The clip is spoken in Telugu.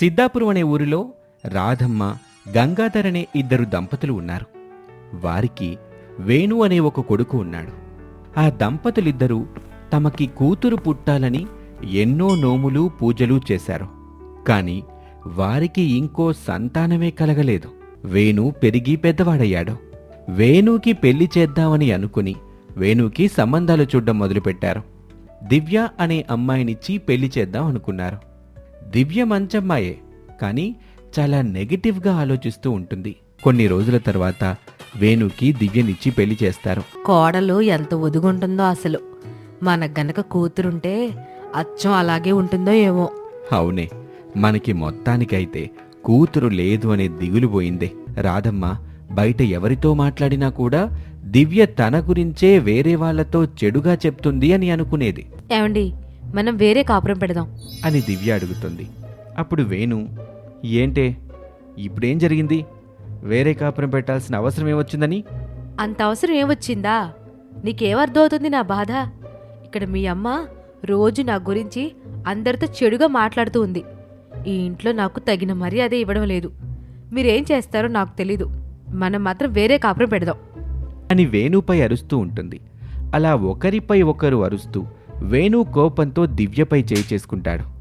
సిద్ధాపురం అనే ఊరిలో రాధమ్మ గంగాధర్ అనే ఇద్దరు దంపతులు ఉన్నారు. వారికి వేణు అనే ఒక కొడుకు ఉన్నాడు. ఆ దంపతులిద్దరూ తమకి కూతురు పుట్టాలని ఎన్నో నోములు పూజలు చేశారు. కాని వారికి ఇంకో సంతానమే కలగలేదు. వేణు పెరిగి పెద్దవాడయ్యాడు. వేణుకి పెళ్ళి చేద్దామని అనుకుని వేణుకి సంబంధాలు చూడ్డం మొదలుపెట్టారు. దివ్య అనే అమ్మాయినిచ్చి పెళ్ళి చేద్దాం అనుకున్నారు. దివ్య మంచమ్మాయే కానీ చాలా నెగిటివ్గా ఆలోచిస్తూ ఉంటుంది. కొన్ని రోజుల తర్వాత వేణుకి దివ్యనిచ్చి పెళ్ళి చేస్తారు. కోడలు ఎంత ఒదుగుంటుందో అసలు. మనకు గనక కూతురుంటే అచ్చం అలాగే ఉంటుందో ఏమో. అవునే మనకి మొత్తానికైతే కూతురు లేదు అనే దిగులు పోయిందే. రాధమ్మ బయట ఎవరితో మాట్లాడినా కూడా దివ్య తన గురించే వేరే వాళ్ళతో చెడుగా చెప్తుంది అని అనుకునేది. ఏమండి మనం వేరే కాపురం పెడదాం. అని దివ్య అడుగుతుంది. అప్పుడు వేణు ఏంటే? ఇప్పుడేం జరిగింది? వేరే కాపురం పెట్టాల్సిన అవసరం ఏమొచ్చిందని? అంత అవసరం ఏమొచ్చిందా? నీకేమర్థమవుతుంది నా బాధ? ఇక్కడ మీ అమ్మ రోజు నా గురించి అందరితో చెడుగా మాట్లాడుతూ ఉంది. ఈ ఇంట్లో నాకు తగిన మర్యాద ఇవ్వడం లేదు. మీరేం చేస్తారో నాకు తెలీదు. మనం మాత్రం వేరే కాపురం పెడదాం. అని వేణుపై అరుస్తూ ఉంటుంది. అలా ఒకరిపై ఒకరు అరుస్తూ వేణు కోపంతో దివ్యపై చేయి చేసుకుంటాడు.